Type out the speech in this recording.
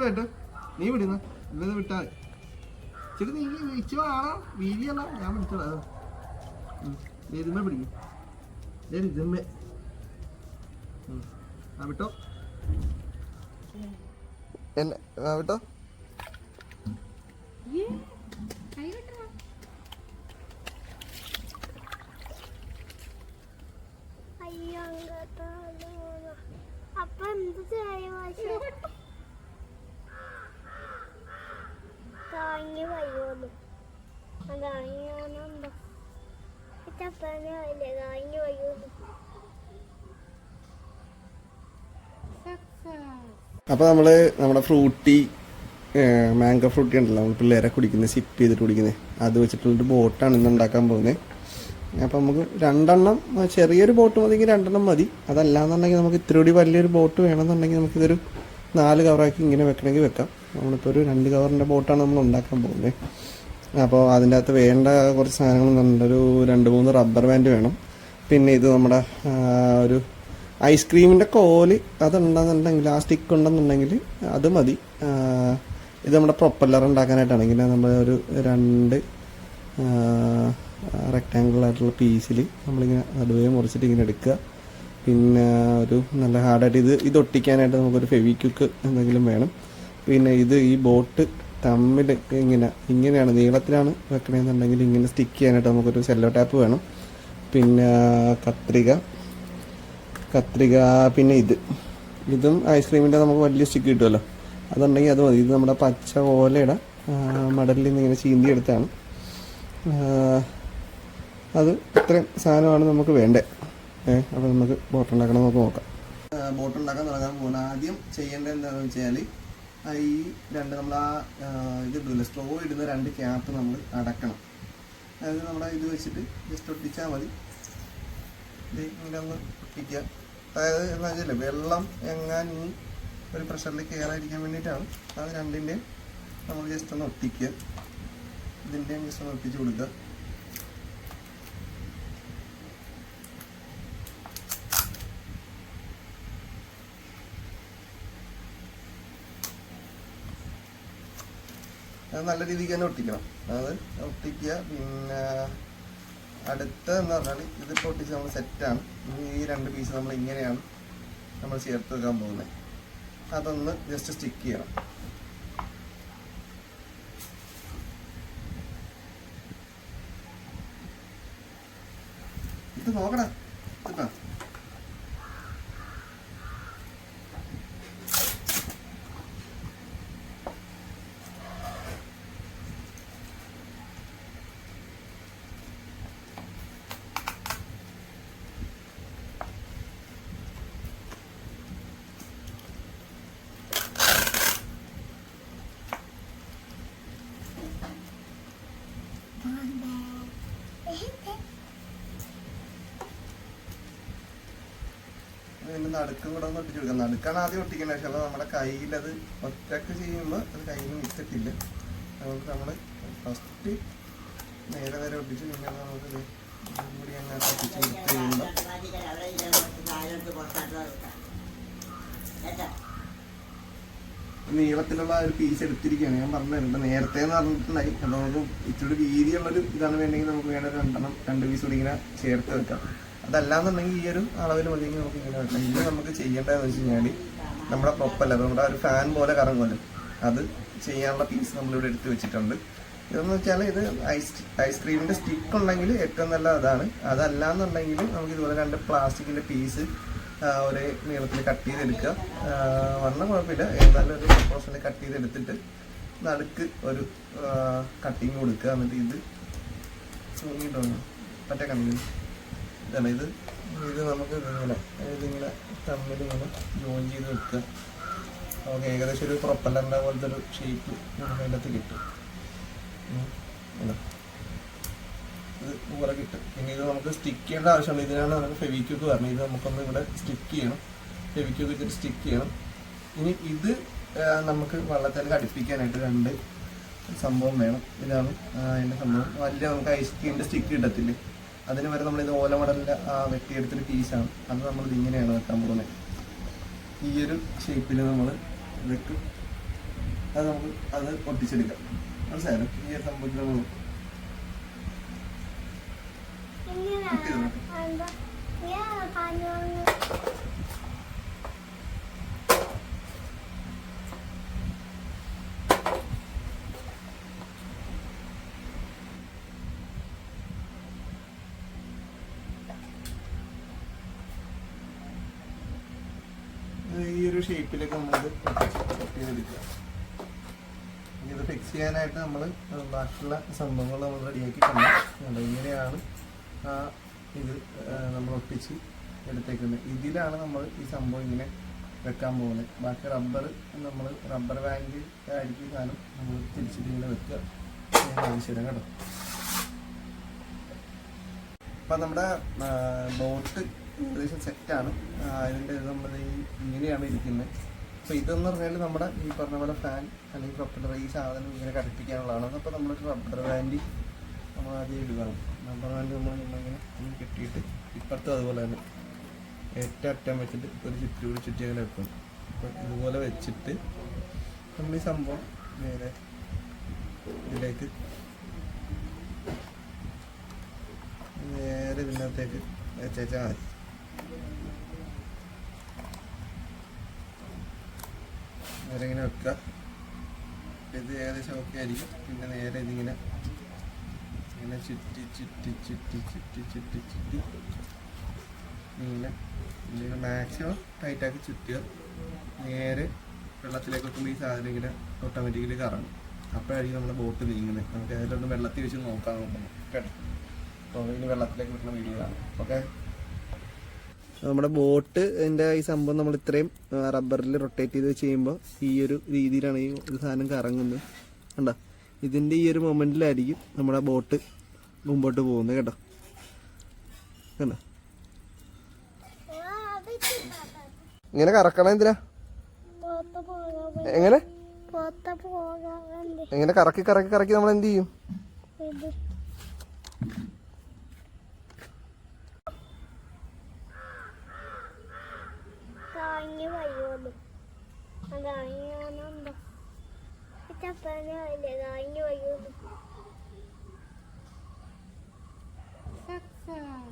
കേട്ടോ നീ വിടുന്ന ഇല്ലെന്ന് വിട്ടാ. ശരി നീ ഇച്ചു കാണാം വീതിയല്ല ഞാൻ പിടിച്ചോളാം ഇതുമ്മ പിടിക്കും ദേ ഇതുമ്മ ആ വിട്ടോ വിട്ടോ? അപ്പൊ എന്ത് ചെയ്യാ താങ്ങി വയ്യോന്ന് താങ്ങിയാണെന്തോ ചപ്പനെ അല്ലേ താങ്ങി വയ്യോന്ന് അപ്പോൾ നമ്മൾ നമ്മുടെ ഫ്രൂട്ടി മാംഗോ ഫ്രൂട്ടി ഉണ്ടല്ലോ നമ്മൾ പിള്ളേരെ കുടിക്കുന്നത് സിപ്പ് ചെയ്തിട്ട് കുടിക്കുന്നത് അത് വെച്ചിട്ടുള്ളൊരു ബോട്ടാണ് ഇന്ന് ഉണ്ടാക്കാൻ പോകുന്നത് അപ്പോൾ നമുക്ക് രണ്ടെണ്ണം ചെറിയൊരു ബോട്ട് മതിയെങ്കിൽ രണ്ടെണ്ണം മതി. അതല്ലാന്നുണ്ടെങ്കിൽ നമുക്ക് ഇത്തിരി കൂടി വലിയൊരു ബോട്ട് വേണമെന്നുണ്ടെങ്കിൽ നമുക്കിതൊരു നാല് കവറാക്കി ഇങ്ങനെ വെക്കണമെങ്കിൽ വെക്കാം. നമ്മളിപ്പോൾ ഒരു രണ്ട് കവറിന്റെ ബോട്ടാണ് നമ്മൾ ഉണ്ടാക്കാൻ പോകുന്നത് അപ്പോൾ അതിന്റെ അകത്ത് വേണ്ട കുറച്ച് സാധനങ്ങൾ ഒരു രണ്ട് മൂന്ന് റബ്ബർ ബാൻഡ് വേണം. പിന്നെ ഇത് നമ്മുടെ ഒരു ഐസ്ക്രീമിന്റെ കോൽ അതുണ്ടെന്നുണ്ടെങ്കിൽ ആ സ്റ്റിക്ക് ഉണ്ടെന്നുണ്ടെങ്കിൽ അത് മതി. ഇത് നമ്മുടെ പ്രൊപ്പല്ലർ ഉണ്ടാക്കാനായിട്ടാണെങ്കിൽ നമ്മൾ ഒരു രണ്ട് റെക്റ്റാങ്കിൾ ആയിട്ടുള്ള പീസിൽ നമ്മളിങ്ങനെ നടുവേ മുറിച്ചിട്ട് ഇങ്ങനെ എടുക്കുക. പിന്നെ ഒരു നല്ല ഹാർഡായിട്ട് ഇത് ഇത് ഒട്ടിക്കാനായിട്ട് നമുക്കൊരു ഫെവിക്വിക്ക് എന്തെങ്കിലും വേണം. പിന്നെ ഇത് ഈ ബോട്ട് തമ്മിൽ ഇങ്ങനെ ഇങ്ങനെയാണ് നീളത്തിലാണ് വെക്കണമെന്നുണ്ടെങ്കിൽ ഇങ്ങനെ സ്റ്റിക്ക് ചെയ്യാനായിട്ട് നമുക്കൊരു സെല്ലോ ടാപ്പ് വേണം. പിന്നെ കത്രിക കത്രിക പിന്നെ ഇത്. ഇതും ഐസ്ക്രീമിന്റെ നമുക്ക് വലിയ സ്റ്റിക്ക് കിട്ടുമല്ലോ. അതുണ്ടെങ്കിൽ അത് മതി. ഇത് നമ്മുടെ പച്ച ഓലയുടെ മടലിൽ നിന്ന് ഇങ്ങനെ ചീന്തി എടുത്താണ്. അത് ഇത്രയും സാധനമാണ് നമുക്ക് വേണ്ടേ? ഏഹ് അപ്പോൾ നമുക്ക് ബോട്ട് ഉണ്ടാക്കണം നമുക്ക് നോക്കാം. ബോട്ട് ഉണ്ടാക്കാൻ തുടങ്ങാൻ പോകുന്നത് ആദ്യം ചെയ്യേണ്ടത് എന്താണെന്ന് വെച്ചാൽ ഈ രണ്ട് നമ്മൾ ആ, ഇത് ഇടില്ല സ്ട്രോ ഇടുന്ന രണ്ട് ക്യാപ്പ് നമ്മൾ അടക്കണം. അതായത് നമ്മുടെ ഇത് വെച്ചിട്ട് ജസ്റ്റ് ഒട്ടിച്ചാൽ മതി. ഇത് ഇങ്ങനെ ഒന്ന് ഒട്ടിക്കുക അതായത് എന്താ വെച്ചാൽ വെള്ളം എങ്ങാനും ഒരു പ്രഷറിൽ കയറാതിരിക്കാൻ വേണ്ടിയിട്ടാണ് അത് രണ്ടിന്റെയും നമ്മൾ ജസ്റ്റ് ഒന്ന് ഒട്ടിക്കുക. ഇതിന്റെയും ജസ്റ്റ് ഒന്ന് ഒട്ടിച്ച് കൊടുക്കുക. അത് നല്ല രീതിക്ക് തന്നെ ഒട്ടിക്കണം. അത് ഒട്ടിക്കുക. പിന്നെ അടുത്ത എന്ന് പറഞ്ഞാൽ ഇതിപ്പോൾ ഒട്ടിച്ച് നമ്മൾ സെറ്റാണ് ഈ രണ്ട് പീസ് നമ്മൾ ഇങ്ങനെയാണ് നമ്മൾ ചേർത്ത് വെക്കാൻ പോകുന്നത് അതൊന്ന് ജസ്റ്റ് സ്റ്റിക്ക് ചെയ്യണം. ഇത് നോക്കടാ. ഇതാ ഇതിന്റെ നടുക്കും കൂടെ ഒന്ന് ഒട്ടിച്ച് കൊടുക്കാം. നടുക്കാണ് ആദ്യം ഒട്ടിക്കേണ്ടത് പക്ഷേ അത് നമ്മുടെ കയ്യിലത് ഒറ്റയ്ക്ക് ചെയ്യുമ്പോൾ അത് കയ്യിൽ നിൽക്കത്തില്ല അതുകൊണ്ട് നമ്മൾ ഫസ്റ്റ് നേരെ നേരെ ഒട്ടിച്ച് പിന്നെ നമുക്ക് അങ്ങനെ ഒട്ടിച്ച് നീളത്തിലുള്ള ഒരു പീസ് എടുത്തിരിക്കുകയാണ്. ഞാൻ പറഞ്ഞിട്ടുണ്ട് നേരത്തെ എന്ന് പറഞ്ഞിട്ടുണ്ടായി. അതുകൊണ്ട് ഇച്ചിരി വീതിയുള്ളൊരു ഇതാണ് വേണമെങ്കിൽ നമുക്ക് വേണ്ട രണ്ടെണ്ണം രണ്ട് പീസ് കൂടി ഇങ്ങനെ ചേർത്ത് വെക്കാം. അതല്ലാന്നുണ്ടെങ്കിൽ ഈ ഒരു അളവിൽ മതിയെങ്കിൽ നമുക്ക് ഇങ്ങനെ വെക്കാം. ഇത് നമുക്ക് ചെയ്യേണ്ടതെന്ന് വെച്ച് കഴിഞ്ഞാൽ നമ്മുടെ പ്രൊപ്പല്ല നമ്മുടെ ഒരു ഫാൻ പോലെ കറങ്ങുമല്ലോ. അത് ചെയ്യാനുള്ള പീസ് നമ്മളിവിടെ എടുത്ത് വെച്ചിട്ടുണ്ട്. ഇതെന്ന് വെച്ചാൽ ഇത് ഐസ് ഐസ്ക്രീമിന്റെ സ്റ്റിക്ക് ഉണ്ടെങ്കിൽ ഏറ്റവും നല്ല അതാണ്. അതല്ലാന്നുണ്ടെങ്കിൽ നമുക്ക് ഇതുപോലെ രണ്ട് പ്ലാസ്റ്റിക്കിന്റെ പീസ് ഒരേ നീളത്തിൽ കട്ട് ചെയ്തെടുക്കുക. വണ്ണം കുഴപ്പമില്ല. ഏതായാലും ഒരു പ്രൊപ്പോഷനിൽ കട്ട് ചെയ്തെടുത്തിട്ട് നടുക്ക് ഒരു കട്ടിങ് കൊടുക്കുക. എന്നിട്ട് ഇത് തൂങ്ങിയിട്ടുണ്ട്. മറ്റേ കമ്പനി ഇതാണ്. ഇത് ഇത് നമുക്ക് ഇതിങ്ങനെ ഇതിങ്ങനെ തമ്മിൽ ഇങ്ങനെ ജോയിൻ ചെയ്ത് വെക്കുക. നമുക്ക് ഏകദേശം ഒരു പ്രൊപ്പല്ലറിന്റെ പോലത്തെ ഒരു ഷേപ്പ് നമുക്ക് അതിന്റെ അകത്ത് കിട്ടും. ഇതാ. പോലെ കിട്ടും. പിന്നെ ഇത് നമുക്ക് സ്റ്റിക്ക് ചെയ്യേണ്ട ആവശ്യമുണ്ട് ഇതിനാണ് നമുക്ക് ഫെവിക്യൂക്ക് പറഞ്ഞത്. ഇത് നമുക്കൊന്ന് ഇവിടെ സ്റ്റിക്ക് ചെയ്യണം. ഫെവിക്യൂക്ക് വെച്ചിട്ട് സ്റ്റിക്ക് ചെയ്യണം. ഇനി ഇത് നമുക്ക് വള്ളത്തിൽ അടുപ്പിക്കാനായിട്ട് രണ്ട് സംഭവം വേണം. ഇതാണ് അതിന്റെ സംഭവം. വലിയ നമുക്ക് ഐസ്ക്രീമിന്റെ സ്റ്റിക്ക് കിട്ടത്തില്ലേ? അതിന് വരെ നമ്മൾ ഇത് ഓലമടലിന്റെ ആ വെട്ടിയെടുത്തൊരു പീസാണ്. അത് നമ്മൾ ഇങ്ങനെയാണ് വെക്കാൻ പോകുന്നത്. ഈ ഒരു ഷേപ്പിൽ നമ്മൾ വെക്കും അത് നമുക്ക് അത് ഒട്ടിച്ചെടുക്കാം മനസ്സിലായാലും ഈ ഒരു സംഭവത്തിൽ നമ്മൾ എങ്ങനെയാണ് ഈ ഒരു ഷേപ്പിലൊക്കെ നമ്മൾ കട്ട് ചെയ്തെടുക്കുക. ഇത് ഫിക്സ് ചെയ്യാനായിട്ട് നമ്മൾ ബാക്കിയുള്ള സംഭവങ്ങൾ നമ്മൾ റെഡിയാക്കി തന്നെ. ഇങ്ങനെയാണ് ആ ഇത് നമ്മൾ ഒട്ടിച്ച് എടുത്തേക്കുന്നത്. ഇതിലാണ് നമ്മൾ ഈ സംഭവം ഇങ്ങനെ വെക്കാൻ പോകുന്നത്. ബാക്കി റബ്ബർ നമ്മൾ റബ്ബർ ബാങ്ക് ആയിരിക്കും സാധനം നമ്മൾ തിരിച്ചിട്ട് ഇങ്ങനെ വെക്കുക. കാണിച്ചു കേട്ടോ. അപ്പം നമ്മുടെ ബോട്ട് ഏകദേശം സെറ്റാണ് അതിന്റെ നമ്മൾ ഈ ഇങ്ങനെയാണ് ഇരിക്കുന്നത്. അപ്പോൾ ഇതെന്ന് പറഞ്ഞാൽ നമ്മുടെ ഈ പറഞ്ഞ പോലെ ഫാൻ അല്ലെങ്കിൽ പ്രൊപ്പലർ ഈ സാധനം ഇങ്ങനെ ഘടിപ്പിക്കാനുള്ളതാണ്. അപ്പോൾ നമ്മളൊരു റബ്ബർ ബാൻഡ് നമ്മൾ ആദ്യം ഇടുകയാണ്. റബ്ബർ ബാൻഡ് നമ്മൾ നമ്മളിങ്ങനെ കെട്ടിയിട്ട് ഇപ്പുറത്തും അതുപോലെ തന്നെ ഏറ്റവും അറ്റം വെച്ചിട്ട് ഒരു ചുറ്റൂടി ചുറ്റി അങ്ങനെ വെക്കും. അപ്പോൾ ഇതുപോലെ വെച്ചിട്ട് നമ്മൾ ഈ സംഭവം നേരെ ഇതിലേക്ക് നേരെ ഇതിനകത്തേക്ക് വെച്ചേച്ചാൽ മതി. നേരെ ഇങ്ങനെ വെക്കുക. ഇത് ഏകദേശം ഓക്കെ ആയിരിക്കും. പിന്നെ നേരെ ഇതിങ്ങനെ ഇങ്ങനെ ചുറ്റി ചുറ്റി ചുറ്റി ചുറ്റി ചുറ്റി ചുറ്റി ഇങ്ങനെ ഇങ്ങനെ മാക്സിമം ടൈറ്റാക്കി ചുറ്റുക. നേരെ വെള്ളത്തിലേക്ക് വെക്കുമ്പോൾ ഈ സാധനം ഇങ്ങനെ ഓട്ടോമാറ്റിക്കലി കറങ്ങും. അപ്പോഴായിരിക്കും നമ്മുടെ ബോട്ട് നീങ്ങുന്നത്. നമുക്ക് അതിലൊന്ന് വെള്ളത്തിൽ വെച്ച് നോക്കാൻ നോക്കണം. കേട്ടോ? അപ്പോൾ ഇനി വെള്ളത്തിലേക്ക് വിട്ടുന്ന വീഡിയോ ആണ് ഓക്കെ നമ്മുടെ ബോട്ട് എന്റെ ഈ സംഭവം നമ്മൾ ഇത്രയും റബ്ബറിൽ റൊട്ടേറ്റ് ചെയ്ത് ചെയ്യുമ്പോൾ ഈ ഒരു രീതിയിലാണ് ഈ സാധനം കറങ്ങുന്നത്. കണ്ടോ? ഇതിന്റെ ഈ ഒരു മൊമെന്റിലായിരിക്കും നമ്മുടെ ബോട്ട് മുമ്പോട്ട് പോകുന്നത് കേട്ടോ. കണ്ടോ? ഇങ്ങനെ കറക്കണം എന്തിനാ? എങ്ങനെ? എങ്ങനെ കറക്കി കറക്കി കറക്കി നമ്മൾ എന്ത് ചെയ്യും? Saksa.